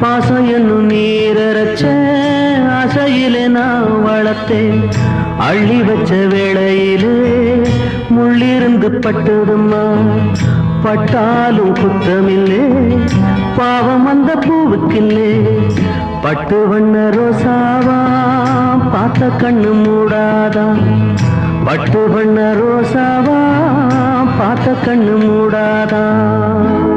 பாசம் என்னும் நீரச்ச ஆசையிலே நான் வளர்த்தேன். அள்ளி வச்ச வேளையிலே முள்ளிருந்து பட்டுதும்மா பட்டாலும் குத்தமில்லே பாவம் அந்த பூவுக்கில்லே. பட்டு வண்ண ரோசாவா பார்த்த கண்ணு மூடாதா? பட்டு வண்ண ரோசாவா பார்த்த கண்ணு மூடாதான்